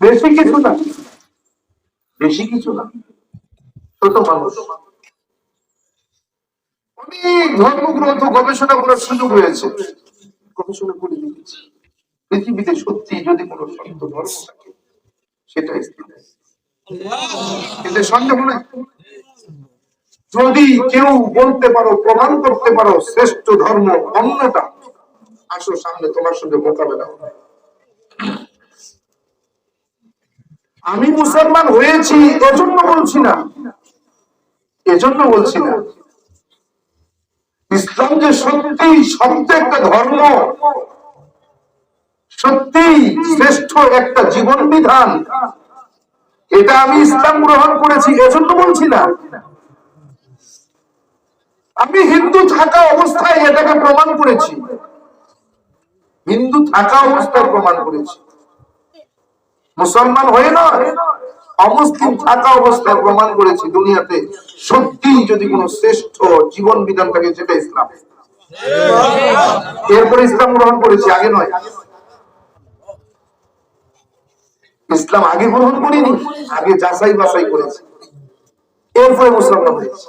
বেশি কিছু না। বেশি কিছু না। ছোট মানুষ। অনেক ধর্মগ্রন্থ গবেষণা করার সুযোগ হয়েছে গবেষণা করে পৃথিবীতে সত্যি যদি কোনো ধর্ম থাকে, সেটা সন্দেহ নাই। যদি কেউ বলতে পারো, প্রমাণ করতে পারো, শ্রেষ্ঠ ধর্ম অন্যটা আসো সামনে, তোমার সঙ্গে মোকাবেলা আমি মুসলমান হয়েছি, এজন্য বলছি না। এজন্য বলছি না। ইসলাম যে সত্যি, সত্য একটা ধর্ম, সত্যি শ্রেষ্ঠ একটা জীবন বিধান এটা আমি ইসলাম গ্রহণ করেছি, এজন্য বলছি না। আমি হিন্দু থাকা অবস্থায় এটাকে প্রমাণ করেছি। হিন্দু থাকা অবস্থায় প্রমাণ করেছি। মুসলমান হয়ে নয়, অমুসলিম থাকা অবস্থায় প্রমাণ করেছি দুনিয়াতে। সত্যি যদি কোন শ্রেষ্ঠ জীবন বিধান থাকে, সেটা ইসলাম। এরপরে ইসলাম গ্রহণ করেছি, আগে নয়। ইসলাম আগে গ্রহণ করিনি, আগে যাচাই বাছাই করেছি। এরপরে মুসলমান হয়েছে।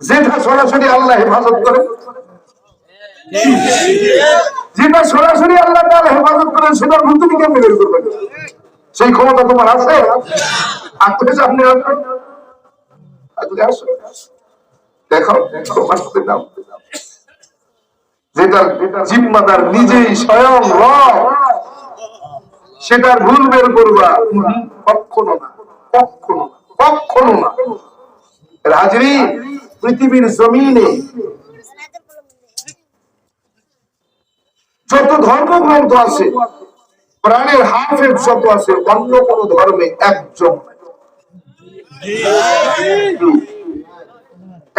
যেটা সরাসরি আল্লাহ হেফাজত হেফাজত করে, সেটা ভুল তুমি কেমনে বের করবে? সেই ক্ষমতা তোমার আছে? আপনার সামনে আসো। দেখো যেটা জিম্মাদার নিজেই স্বয়ং রব। সেটার ভুল বের করবা। কখনো না, কখনো কখনো না। রাজরি পৃথিবীর জমিনে যত ধর্মগ্রন্থ আছে, প্রাণের হাফের যত আছে, অন্য কোন ধর্মে একজন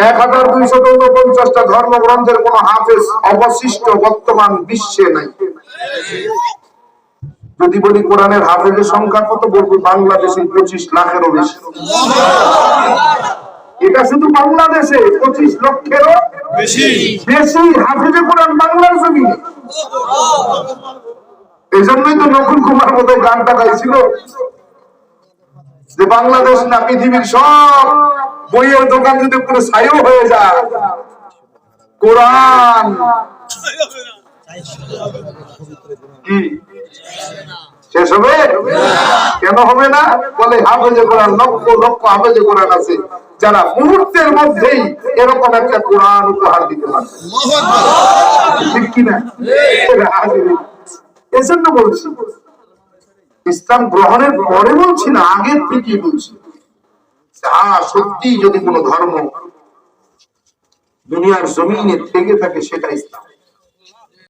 এক হাজার দুইশত উনপঞ্চাশটা ধর্মগ্রন্থের কোন হাফেজ অবশিষ্ট বর্তমান বিশ্বে নাই। যদি বলি কোরআনের হাফেজের সংখ্যা কত বলব বাংলাদেশে পঁচিশ লাখেরও বেশি। এটা শুধু বাংলাদেশে পঁচিশ লক্ষেরও বেশি। বেশি হাফেজে কোরআন বাংলার জমিনে এই জন্যই তো নকুল কুমার মতো গানটা গাইছিল যে বাংলাদেশ না পৃথিবীর সব বইয়ের দোকান যদি পুরো ছাইও হয়ে যায় কোরআন। কি? শেষ হবে? কেন হবে না? বলে, হাফেজে কোরআন লক্ষ লক্ষ হাফেজে কোরআন আছে। যারা মুহূর্তের মধ্যেই এরকম একটা কোরআন উপহার দিতে পারবে। এজন্য বলছি, ইসলাম গ্রহণের পরে বলছি না আগের থেকেই বলছি। হ্যাঁ সত্যি যদি কোনো ধর্ম দুনিয়ার জমিনে থেকে থাকে, সেটা ইসলাম।